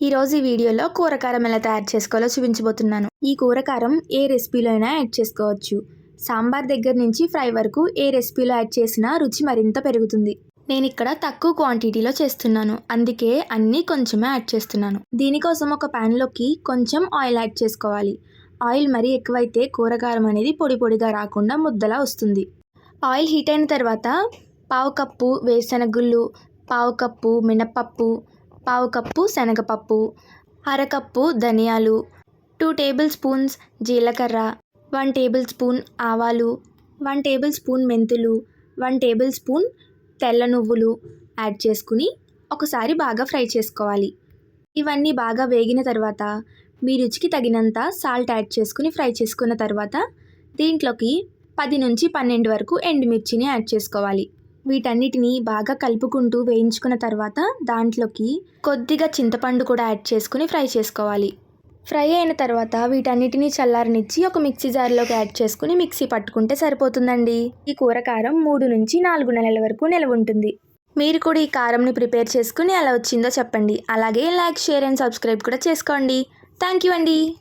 ఈరోజు ఈ వీడియోలో కూరకారం ఎలా తయారు చేసుకోవాలో చూపించబోతున్నాను. ఈ కూరకారం ఏ రెసిపీలో అయినా యాడ్ చేసుకోవచ్చు. సాంబార్ దగ్గర నుంచి ఫ్రై వరకు ఏ రెసిపీలో యాడ్ చేసినా రుచి మరింత పెరుగుతుంది. నేను ఇక్కడ తక్కువ క్వాంటిటీలో చేస్తున్నాను. అందుకే అన్నీ కొంచెమే యాడ్ చేస్తున్నాను. దీనికోసం ఒక ప్యాన్లోకి కొంచెం ఆయిల్ యాడ్ చేసుకోవాలి. ఆయిల్ మరీ ఎక్కువైతే కూరకారం అనేది పొడి పొడిగా రాకుండా ముద్దలా వస్తుంది. ఆయిల్ హీట్ అయిన తర్వాత పావు కప్పు వేరుశనగుళ్ళు పావు కప్పు మినప్పప్పు పావు కప్పు శనగపప్పు అరకప్పు ధనియాలు టూ టేబుల్ స్పూన్స్ జీలకర్ర వన్ టేబుల్ స్పూన్ ఆవాలు వన్ టేబుల్ స్పూన్ మెంతులు వన్ టేబుల్ స్పూన్ తెల్ల నువ్వులు యాడ్ చేసుకుని ఒకసారి బాగా ఫ్రై చేసుకోవాలి. ఇవన్నీ బాగా వేగిన తర్వాత మీ రుచికి తగినంత సాల్ట్ యాడ్ చేసుకుని ఫ్రై చేసుకున్న తర్వాత దీంట్లోకి పది నుంచి పన్నెండు వరకు ఎండుమిర్చిని యాడ్ చేసుకోవాలి. వీటన్నిటిని బాగా కలుపుకుంటూ వేయించుకున్న తర్వాత దాంట్లోకి కొద్దిగా చింతపండు కూడా యాడ్ చేసుకుని ఫ్రై చేసుకోవాలి. ఫ్రై అయిన తర్వాత వీటన్నిటిని చల్లారనిచ్చి ఒక మిక్సీ జార్లోకి యాడ్ చేసుకుని మిక్సీ పట్టుకుంటే సరిపోతుందండి. ఈ కూర కారం మూడు నుంచి నాలుగు నెలల వరకు నిలవ ఉంటుంది. మీరు కూడా ఈ కారంని ప్రిపేర్ చేసుకుని ఎలా వచ్చిందో చెప్పండి. అలాగే లైక్ షేర్ అండ్ సబ్స్క్రైబ్ కూడా చేసుకోండి. థ్యాంక్ యూ అండి.